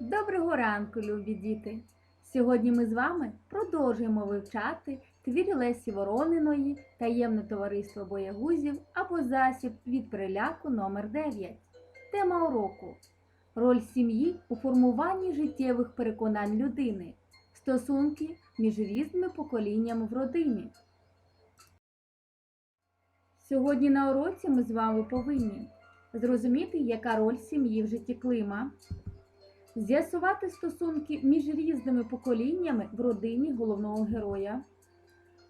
Доброго ранку, любі діти! Сьогодні ми з вами продовжуємо вивчати твір Лесі Ворониної Таємне товариство боягузів або засіб від переляку номер 9 Тема уроку Роль сім'ї у формуванні життєвих переконань людини. Стосунки між різними поколіннями в родині. Сьогодні на уроці ми з вами повинні зрозуміти, яка роль сім'ї в житті Клима, з'ясувати стосунки між різними поколіннями в родині головного героя,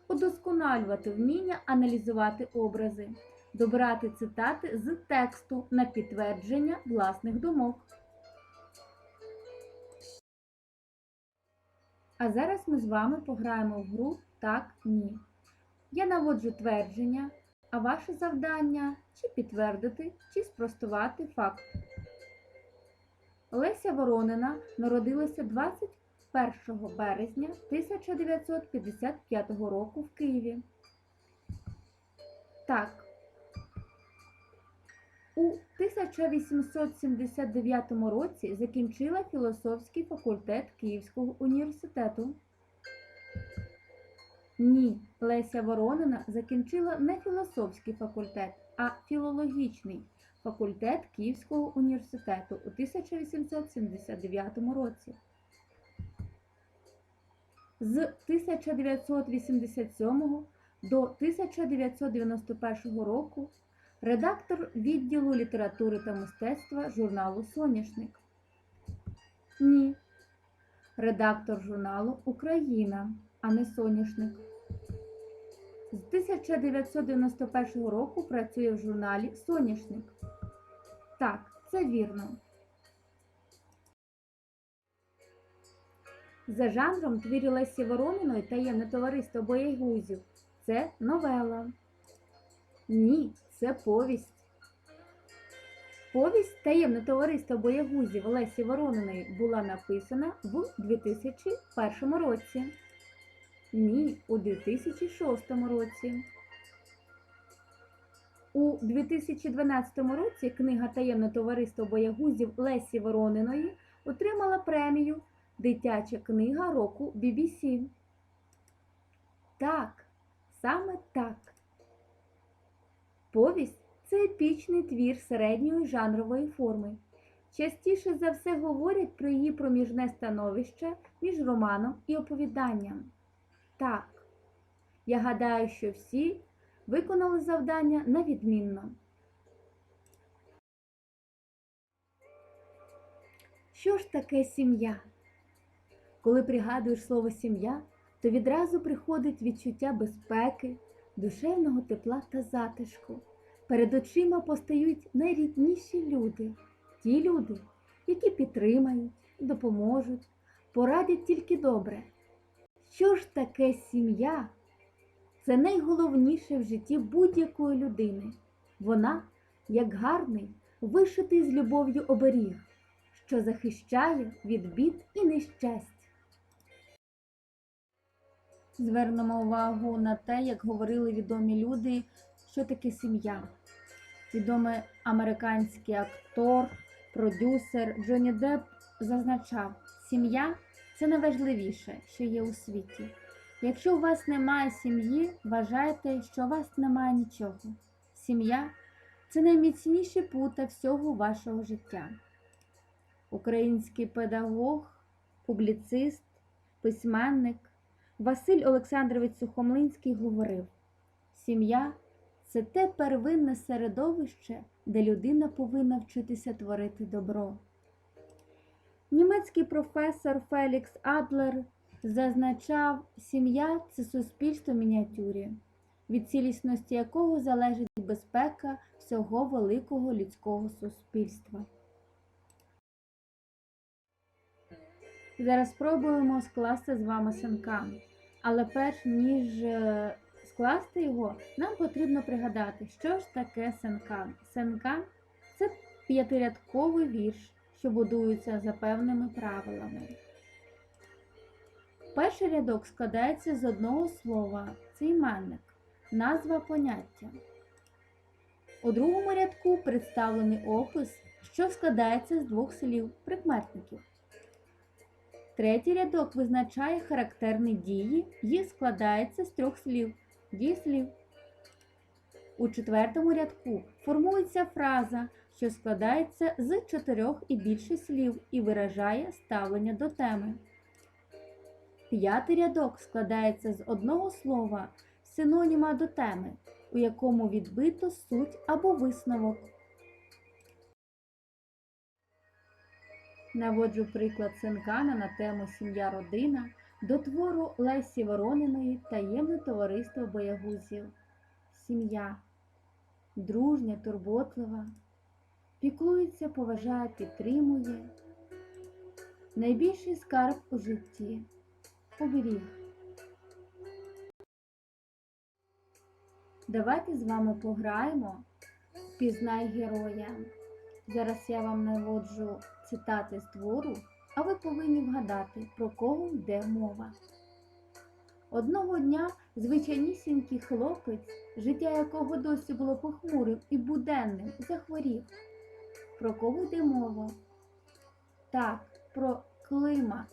удосконалювати вміння аналізувати образи, добирати цитати з тексту на підтвердження власних думок. А зараз ми з вами пограємо в гру так ні. Я наводжу твердження, а ваше завдання чи підтвердити, чи спростувати факт. Леся Воронина народилася 21 березня 1955 року в Києві. Так. У 1879 році закінчила філософський факультет Київського університету. Ні, Леся Воронина закінчила не філософський факультет, а філологічний факультет Київського університету у 1879 році. З 1987 до 1991 року редактор відділу літератури та мистецтва журналу Соняшник. Ні. Редактор журналу Україна, а не Соняшник. З 1991 року працює в журналі Соняшник. Так, це вірно. За жанром твір Лесі Ворониної таємне товариство боєгузів. Це новела. Ні, це повість. Повість Таємне товариство боєгузів Лесі Ворониної була написана в 2001 році. Ні, у 2006 році. У 2012 році книга Таємне товариство боягузів Лесі Ворониної отримала премію Дитяча книга року BBC. Так, саме так. Повість це епічний твір середньої жанрової форми. Частіше за все говорять про її проміжне становище між романом і оповіданням. Так, я гадаю, що всі виконали завдання на відмінно. Що ж таке сім'я? Коли пригадуєш слово сім'я, то відразу приходить відчуття безпеки, душевного тепла та затишку. Перед очима постають найрідніші люди, ті люди, які підтримають, допоможуть, порадять тільки добре. Що ж таке сім'я? Це найголовніше в житті будь-якої людини. Вона, як гарний, вишитий з любов'ю оберіг, що захищає від бід і нещасть. Звернемо увагу на те, як говорили відомі люди, що таке сім'я. Відомий американський актор, продюсер Джонні Депп зазначав, сім'я це найважливіше, що є у світі. Якщо у вас немає сім'ї, вважайте, що у вас немає нічого. Сім'я це найміцніші пута всього вашого життя. Український педагог, публіцист, письменник Василь Олександрович Сухомлинський говорив: сім'я це те первинне середовище, де людина повинна вчитися творити добро. Німецький професор Фелікс Адлер зазначав, сім'я це суспільство мініатюрі, від цілісності якого залежить безпека всього великого людського суспільства. Зараз спробуємо скласти з вами синка. Але перш ніж е, скласти його, нам потрібно пригадати, що ж таке сенкан. Сенкан це п'ятирядковий вірш, що будується за певними правилами. Перший рядок складається з одного слова це іменник, назва поняття. У другому рядку представлений опис, що складається з двох слів прикметників. Третій рядок визначає характерні дії і складається з трьох слів дієслів. У четвертому рядку формується фраза, що складається з чотирьох і більше слів і виражає ставлення до теми. П'ятий рядок складається з одного слова, синоніма до теми, у якому відбито суть або висновок. Наводжу приклад Сенкана на тему Сім'я родина до твору Лесі Ворониної Таємне товариство боягузів. Сім'я дружня, турботлива, піклується, поважає, підтримує. Найбільший скарб у житті оберіг. Давайте з вами пограємо Пізнай героя. Зараз я вам наводжу цитати з твору, а ви повинні вгадати, про кого йде мова. Одного дня звичайнісінький хлопець, життя якого досі було похмурим і буденним, захворів. Про кого йде мова? Так, про Клима.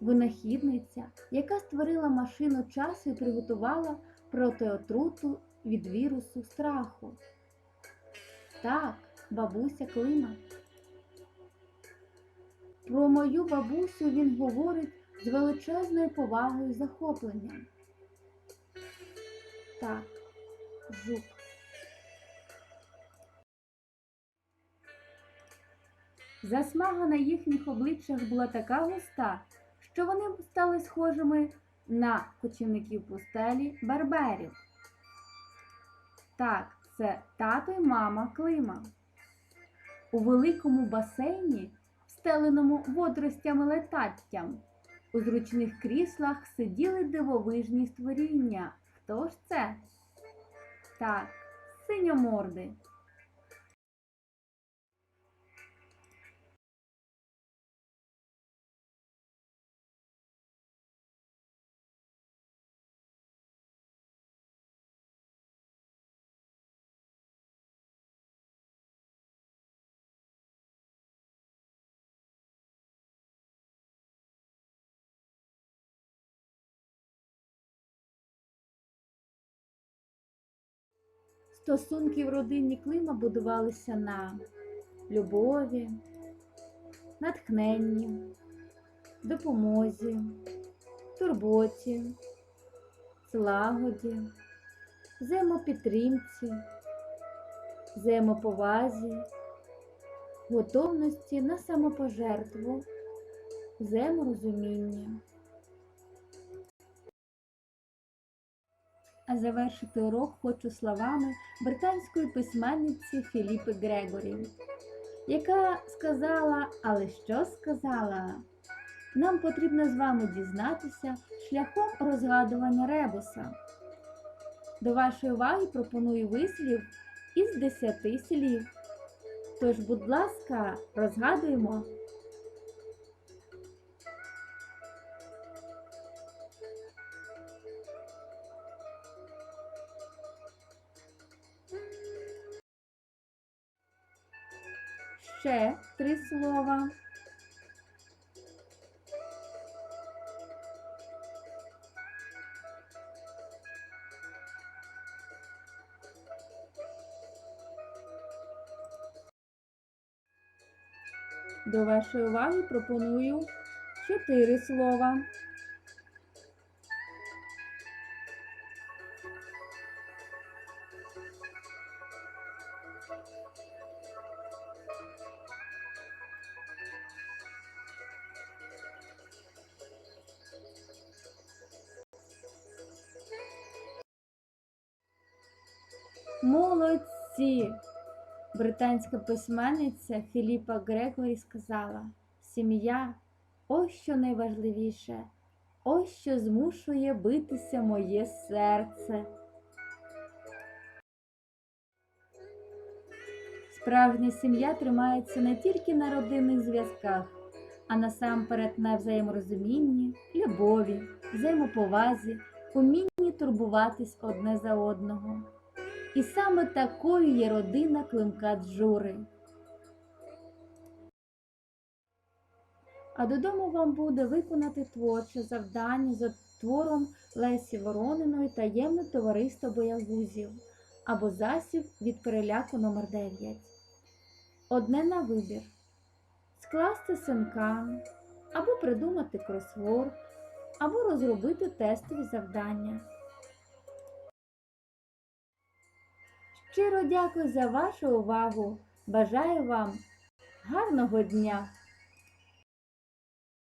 Винахідниця, яка створила машину часу і приготувала протиотруту від вірусу страху. Так, бабуся Клима. Про мою бабусю він говорить з величезною повагою захопленням. Так, жук. Засмага на їхніх обличчях була така густа, що вони стали схожими на кочівників пустелі барберів. Так, це тато й мама Клима. У великому басейні, встеленому водоростями летаттям, у зручних кріслах сиділи дивовижні створіння. Хто ж це? Так, синьоморди. Стосунки в родині Клима будувалися на любові, натхненні, допомозі, турботі, злагоді, взаємопідтримці, взаємоповазі, готовності на самопожертву, взаєморозуміння. А завершити урок хочу словами британської письменниці Філіпи Грегорі, яка сказала, але що сказала? Нам потрібно з вами дізнатися шляхом розгадування ребуса. До вашої уваги пропоную вислів із десяти слів. Тож, будь ласка, розгадуємо. Ще три слова. До вашої уваги пропоную чотири слова. Молодці! Британська письменниця Філіпа Грегорі сказала: Сім'я ось що найважливіше, ось що змушує битися моє серце. Справжня сім'я тримається не тільки на родинних зв'язках, а насамперед на взаєморозумінні, любові, взаємоповазі, умінні турбуватись одне за одного. І саме такою є родина Климка Джури. А додому вам буде виконати творче завдання за твором Лесі Ворониної таємне товариство боягузів або засіб від переляку номер 9 Одне на вибір скласти синкан, або придумати кросворд, або розробити тестові завдання. Щиро дякую за вашу увагу. Бажаю вам гарного дня!